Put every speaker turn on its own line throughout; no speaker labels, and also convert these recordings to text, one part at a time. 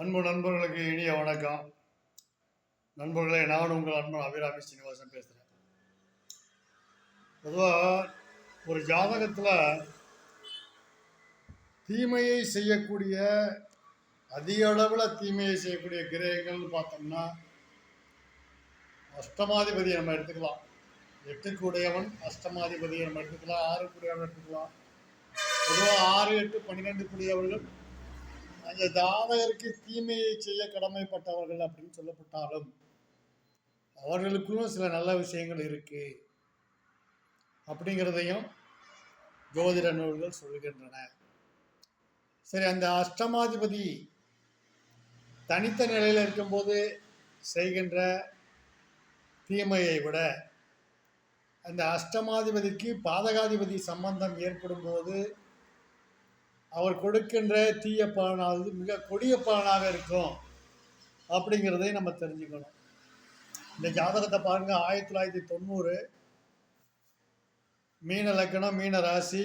அன்பு நண்பர்களுக்கு இனிய வணக்கம். நண்பர்களே நான் உங்கள் அன்பன் அபிராமி சீனிவாசன் பேசுகிறேன் பொதுவாக ஒரு ஜாதகத்தில் தீமையை செய்யக்கூடிய அதிக அளவில் தீமையை செய்யக்கூடிய கிரகங்கள்னு பார்த்தோம்னா அஷ்டமாதிபதியை நம்ம எடுத்துக்கலாம். எட்டுக்குடையவன் அஷ்டமாதிபதியை நம்ம எடுத்துக்கலாம். ஆறுக்குடையவன் எடுத்துக்கலாம். பொதுவாக ஆறு எட்டு பன்னிரெண்டு கூடியவர்கள் அந்த ஜாதகருக்கு தீமையை செய்ய கடமைப்பட்டவர்கள் அப்படின்னு சொல்லப்பட்டாலும் அவர்களுக்குள்ளும் சில நல்ல விஷயங்கள் இருக்கு அப்படிங்கிறதையும் ஜோதிட நூல்கள் சொல்கின்றன. சரி அந்த அஷ்டமாதிபதி தனித்த நிலையில் இருக்கும்போது செய்கின்ற தீமையை விட அந்த அஷ்டமாதிபதிக்கு பாதகாதிபதி சம்பந்தம் ஏற்படும் போது அவர் கொடுக்கின்ற தீய பலனாவது மிக கொடிய பலனாக இருக்கும் அப்படிங்கிறதை நம்ம தெரிஞ்சுக்கணும். இந்த ஜாதகத்தை பாருங்க ஆயிரத்தி தொள்ளாயிரத்தி தொண்ணூறு மீன லக்கணம் மீன ராசி.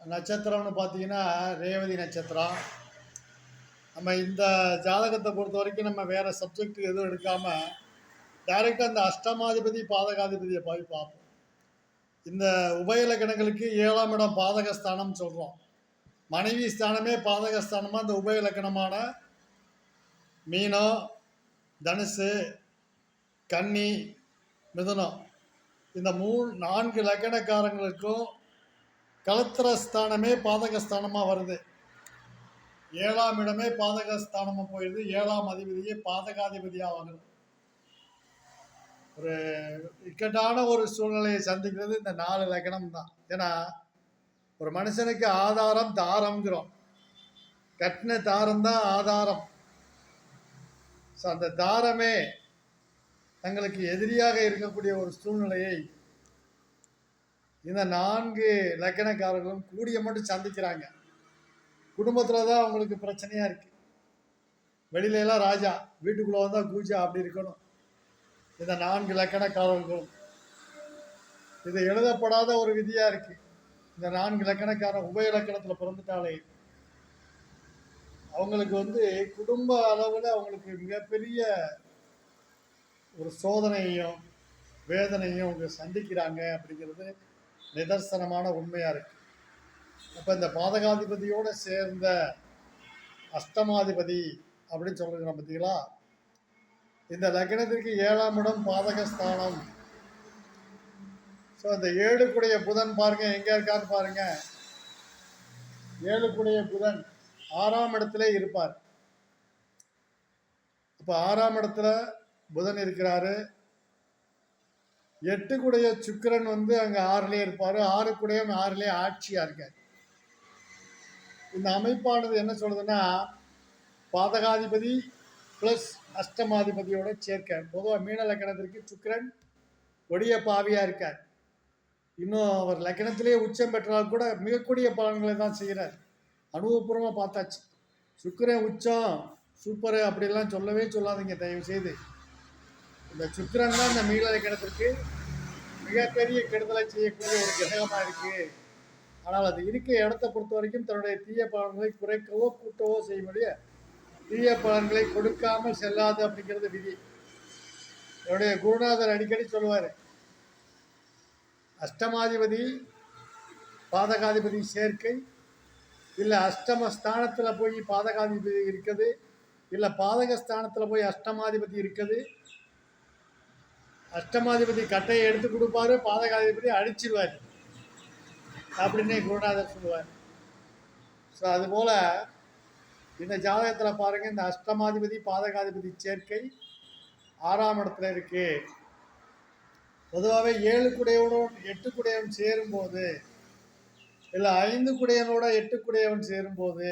நட்சத்திரம்னு பார்த்தீங்கன்னா ரேவதி நட்சத்திரம். நம்ம இந்த ஜாதகத்தை பொறுத்த வரைக்கும் நம்ம வேற சப்ஜெக்ட் எதுவும் எடுக்காம டைரெக்டாக அந்த அஷ்டமாதிபதி பாதகாதிபதியை போய் பார்ப்போம். இந்த உபயலக்கணங்களுக்கு ஏழாம் இடம் பாதகஸ்தானம் சொல்கிறோம் மனைவி ஸ்தானமே பாதகஸ்தானமாக இந்த உபயலக்கணமான மீனம் தனுசு கன்னி மிதுனம். இந்த மூ நான்கு லக்கணக்காரங்களுக்கும் கலத்திரஸ்தானமே பாதகஸ்தானமாக வருது. ஏழாம் இடமே பாதகஸ்தானமாக போயிடுது. ஏழாம் அதிபதியே பாதகாதிபதியாக வருது ஒரு இக்கட்டான ஒரு சூழ்நிலையை சந்திக்கிறது இந்த நாலு லக்கணம் தான். ஏன்னா ஒரு மனுஷனுக்கு ஆதாரம் தாரம்ங்கிறோம். கட்டின தாரம் தான் ஆதாரம். ஸோ அந்த தாரமே தங்களுக்கு எதிரியாக இருக்கக்கூடிய ஒரு சூழ்நிலையை இந்த நான்கு லக்கணக்காரர்களும் கூடிய மட்டும் சந்திக்கிறாங்க. குடும்பத்தில் தான் அவங்களுக்கு பிரச்சனையாக இருக்குது வெளியிலலாம் ராஜா வீட்டுக்குள்ளே வந்தால் கூஜா அப்படி இருக்கணும். இந்த நான்கு இலக்கணக்காரர்களும். இது எழுதப்படாத ஒரு விதியா இருக்கு. இந்த நான்கு லக்கணக்காரன் உபய இலக்கணத்தில் பிறந்துட்டாலே. அவங்களுக்கு வந்து குடும்ப அளவில் அவங்களுக்கு மிகப்பெரிய ஒரு சோதனையையும் வேதனையும் அவங்க சந்திக்கிறாங்க அப்படிங்கிறது நிதர்சனமான உண்மையாக இருக்கு. அப்போ இந்த பாதகாதிபதியோடு சேர்ந்த அஷ்டமாதிபதி அப்படின்னு சொல்கிறோம் பார்த்தீங்களா இந்த லக்னத்திற்கு ஏழாம் இடம் பாதகஸ்தானம். ஸோ அந்த ஏழுக்குடைய புதன் பாருங்க எங்கே இருக்கான்னு பாருங்க. ஏழுக்குடைய புதன் ஆறாம் இடத்துல இருப்பார். இப்போ ஆறாம் இடத்துல புதன் இருக்கிறாரு. எட்டுக்குடைய சுக்கிரன் வந்து அங்கே ஆறுலயே இருப்பார். ஆறுக்குடையவன் ஆறுலேயே ஆட்சியாக இருக்கார். இந்த அமைப்பானது என்ன சொல்லுதுன்னா பாதகாதிபதி ப்ளஸ் அஷ்டமாதிபதியோட சேர்க்க. பொதுவாக மீன லக்கணத்திற்கு சுக்கிரன் கொடிய பாவியாக இருக்கார். இன்னும் அவர் லக்கணத்திலே உச்சம் பெற்றால் கூட மிகக்கூடிய பலன்களை தான் செய்கிறார். அனுபவபூர்வமாக பார்த்தாச்சு. சுக்கிரன் உச்சம் சூப்பரு அப்படிலாம் சொல்லவே சொல்லாதீங்க தயவு செய்து இந்த சுக்கிரன் தான் இந்த மீன லக்கணத்திற்கு மிகப்பெரிய கெடுதலை செய்யக்கூடிய ஒரு கிரகமாக இருக்குது ஆனால் அது இருக்க இடத்த பொறுத்த வரைக்கும் தன்னுடைய தீய பலன்களை குறைக்கவோ கூட்டவோ செய்ய முடியாது தீய பலன்களை கொடுக்காமல் செல்லாது அப்படிங்கிறது விதி. என்னுடைய குருநாதர் அடிக்கடி சொல்லுவார். அஷ்டமாதிபதி பாதகாதிபதி சேர்க்கை இல்லை அஷ்டம ஸ்தானத்தில் போய் பாதகாதிபதி இருக்குது இல்லை பாதகஸ்தானத்தில் போய் அஷ்டமாதிபதி இருக்குது. அஷ்டமாதிபதி கட்டையை எடுத்து கொடுப்பாரு பாதகாதிபதி அடிச்சிருவார் அப்படின்னு குருநாதர் சொல்லுவார். ஸோ அதுபோல் இந்த ஜாதகத்தில் பாருங்க இந்த அஷ்டமாதிபதி பாதகாதிபதி சேர்க்கை ஆறாம் இடத்துல இருக்கு. பொதுவாகவே ஏழு குடையவனும் எட்டு குடையவன் சேரும்போது இல்லை ஐந்து குடையவனோட எட்டு குடையவன் சேரும்போது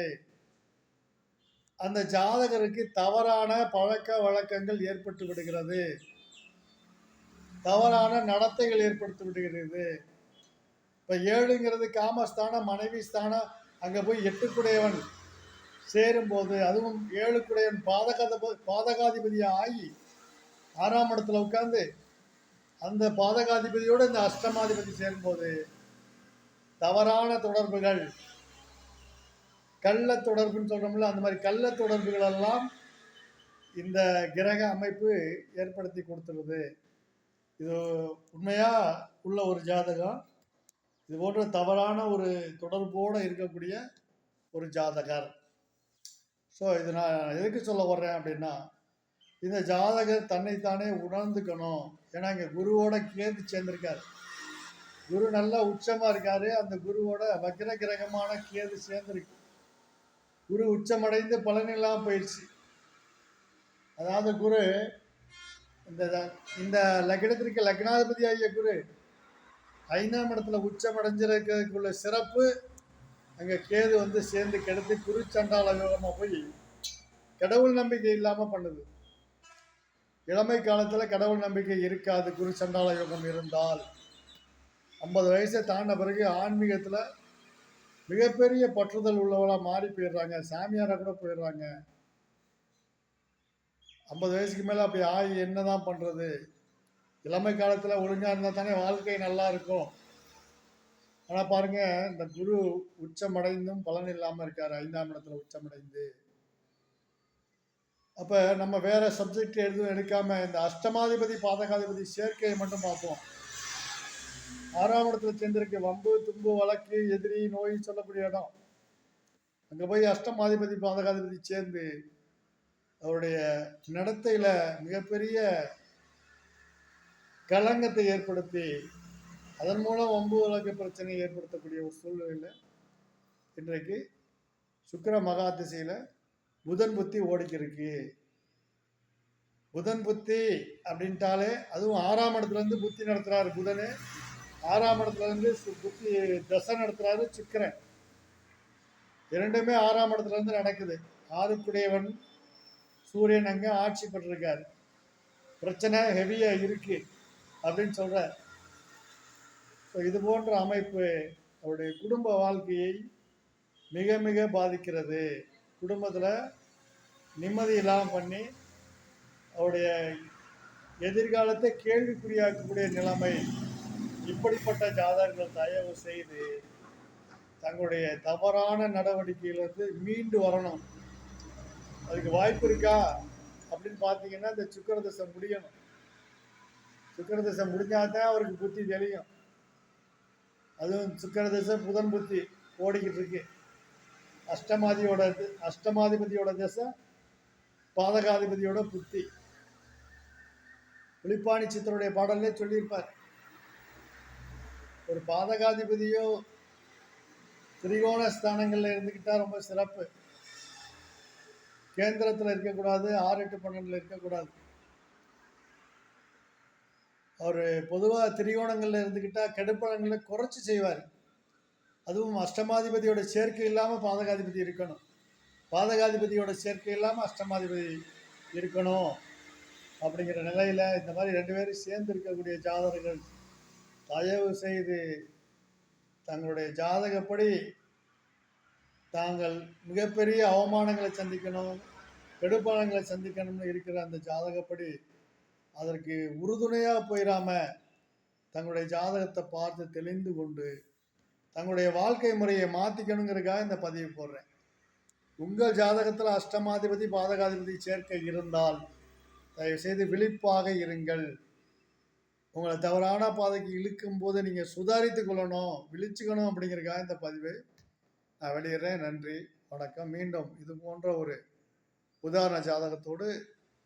அந்த ஜாதகருக்கு தவறான பழக்க வழக்கங்கள் ஏற்பட்டு விடுகிறது. தவறான நடத்தைகள் ஏற்படுத்தி விடுகிறது. இப்போ ஏழுங்கிறது காமஸ்தானம் மனைவி ஸ்தானம் அங்கே போய் எட்டுக்குடையவன் சேரும்போது அதுவும் ஏழுக்குடையன் பாதகாத பாதகாதிபதியாக ஆகி ஆறாம் இடத்துல உட்காந்து அந்த பாதகாதிபதியோடு இந்த அஷ்டமாதிபதி சேரும்போது தவறான தொடர்புகள். கள்ள தொடர்புன்னு சொல்கிறோம்ல அந்த மாதிரி கள்ள தொடர்புகளெல்லாம் இந்த கிரக அமைப்பு ஏற்படுத்தி கொடுத்துருது இது உண்மையாக உள்ள ஒரு ஜாதகம். இது போன்ற தவறான ஒரு தொடர்போடு இருக்கக்கூடிய ஒரு ஜாதகர். ஸோ இது நான் எதுக்கு சொல்ல வர்றேன் அப்படின்னா இந்த ஜாதகர் தன்னைத்தானே உணர்ந்துக்கணும். ஏன்னா இங்கே குருவோட கேது சேர்ந்திருக்காரு. குரு நல்லா உச்சமாக இருக்காரு. அந்த குருவோட வக்ர கிரகமான கேது சேர்ந்துருக்கு. குரு உச்சமடைந்து பலன் போயிடுச்சு அதாவது குரு இந்த இந்த லக்னத்திற்கு லக்னாதிபதி ஆகிய குரு ஐந்தாம் இடத்துல உச்சமடைஞ்சிருக்கிறதுக்குள்ள சிறப்பு அங்கே கேது வந்து சேர்ந்து கெடுத்து குரு சண்டால யோகமாக போய் கடவுள் நம்பிக்கை இல்லாமல் பண்ணுது. இளமை காலத்தில் கடவுள் நம்பிக்கை இருக்காது குரு சண்டால யோகம் இருந்தால். ஐம்பது வயசை தாண்ட பிறகு ஆன்மீகத்தில் மிகப்பெரிய பற்றுதல் உள்ளவளாக மாறி போயிடுறாங்க. சாமியாராக கூட போயிடுறாங்க. ஐம்பது வயசுக்கு மேலே அப்படி ஆகி என்ன தான் பண்ணுறது இளமை காலத்தில் ஒழுங்காக இருந்தால் தானே வாழ்க்கை நல்லா இருக்கும். ஆனால் பாருங்கள் இந்த குரு உச்சமடைந்தும் பலன் இல்லாமல் இருக்கார். ஐந்தாம் இடத்துல உச்சமடைந்து. அப்போ நம்ம வேற சப்ஜெக்ட் எதுவும் எடுக்காம இந்த அஷ்டமாதிபதி பாதகாதிபதி சேர்க்கையை மட்டும் பார்ப்போம். ஆறாம் இடத்துல சேர்ந்திருக்கு வம்பு தும்பு வழக்கு எதிரி நோய் சொல்லக்கூடிய இடம். அங்கே போய் அஷ்டமாதிபதி பாதகாதிபதி சேர்ந்து அவருடைய நடத்தையில மிகப்பெரிய களங்கத்தை ஏற்படுத்தி அதன் மூலம் வம்பு உலக பிரச்சனை ஏற்படுத்தக்கூடிய ஒரு சூழ்நிலையில் இன்றைக்கு சுக்கர மகா திசையில் புதன் புத்தி ஓடிக்கிருக்கு. புதன் புத்தி அப்படின்ட்டாலே அதுவும் ஆறாம் இடத்துலேருந்து புத்தி நடத்துகிறாரு புதனு. ஆறாம் இடத்துலேருந்து சு- புத்தி தசை நடத்துகிறாரு சுக்கிரன். இரண்டுமே ஆறாம் இடத்துலேருந்து நடக்குது. ஆறுக்குடையவன் சூரியன் அங்கே ஆட்சி பெற்றிருக்காரு பிரச்சனை ஹெவியாக இருக்கு அப்படின்னு சொல்கிறார் ஸோ இது போன்ற அமைப்பு அவருடைய குடும்ப வாழ்க்கையை மிக மிக பாதிக்கிறது. குடும்பத்தில் நிம்மதி இல்லாமல் பண்ணி அவருடைய எதிர்காலத்தை கேள்விக்குறியாக்கக்கூடிய நிலைமை இப்படிப்பட்ட ஜாதகங்கள் தயவு செய்து தங்களுடைய தவறான நடவடிக்கையிலிருந்து மீண்டு வரணும். அதுக்கு வாய்ப்பு இருக்கா? அப்படின்னு பார்த்தீங்கன்னா இந்த சுக்கரதசை முடியணும். சுக்கரதசை முடிஞ்சாதான் அவருக்கு புத்தி தெளியும். அதுவும் சுக்கரதசை புதன் புத்தி ஓடிக்கிட்டு இருக்கு. அஷ்டமாதியோட இது- அஷ்டமாதிபதியோட தசை பாதகாதிபதியோட புத்தி. புலிப்பாணி சித்தருடைய பாடல்லே சொல்லியிருப்பார். ஒரு பாதகாதிபதியோ திரிகோண ஸ்தானங்களில் இருந்துக்கிட்டால் ரொம்ப சிறப்பு. கேந்திரத்தில் இருக்கக்கூடாது ஆறு எட்டு பன்னெண்டில் இருக்கக்கூடாது. அவர் பொதுவாக திரிகோணங்களில் இருந்துக்கிட்டால் கெடுப்பழங்களை குறைச்சி செய்வார். அதுவும் அஷ்டமாதிபதியோட சேர்க்கை இல்லாமல் பாதகாதிபதி இருக்கணும். பாதகாதிபதியோட சேர்க்கை இல்லாமல் அஷ்டமாதிபதி இருக்கணும் அப்படிங்கிற நிலையில் இந்த மாதிரி ரெண்டு பேரும் சேர்ந்து இருக்கக்கூடிய ஜாதகர்கள் தயவு செய்து தங்களுடைய ஜாதகப்படி தாங்கள் மிகப்பெரிய அவமானங்களை சந்திக்கணும் கெடுப்பாளங்களை சந்திக்கணும்னு இருக்கிற அந்த ஜாதகப்படி அதற்கு உறுதுணையாக போயிடாம தங்களுடைய ஜாதகத்தை பார்த்து தெளிந்து கொண்டு தங்களுடைய வாழ்க்கை முறையை மாற்றிக்கணுங்கிறதுக்காக இந்த பதிவு போடுறேன். உங்கள் ஜாதகத்தில் அஷ்டமாதிபதி பாதகாதிபதி சேர்க்கை இருந்தால் தயவுசெய்து விழிப்பாக இருங்கள். உங்களை தவறான பாதைக்கு இழுக்கும் போது நீங்கள் சுதாரித்து கொள்ளணும் விழிச்சுக்கணும் அப்படிங்கிறதுக்காக இந்த பதிவை நான் வெளியிடுறேன். நன்றி வணக்கம். மீண்டும் இது போன்ற ஒரு உதாரண ஜாதகத்தோடு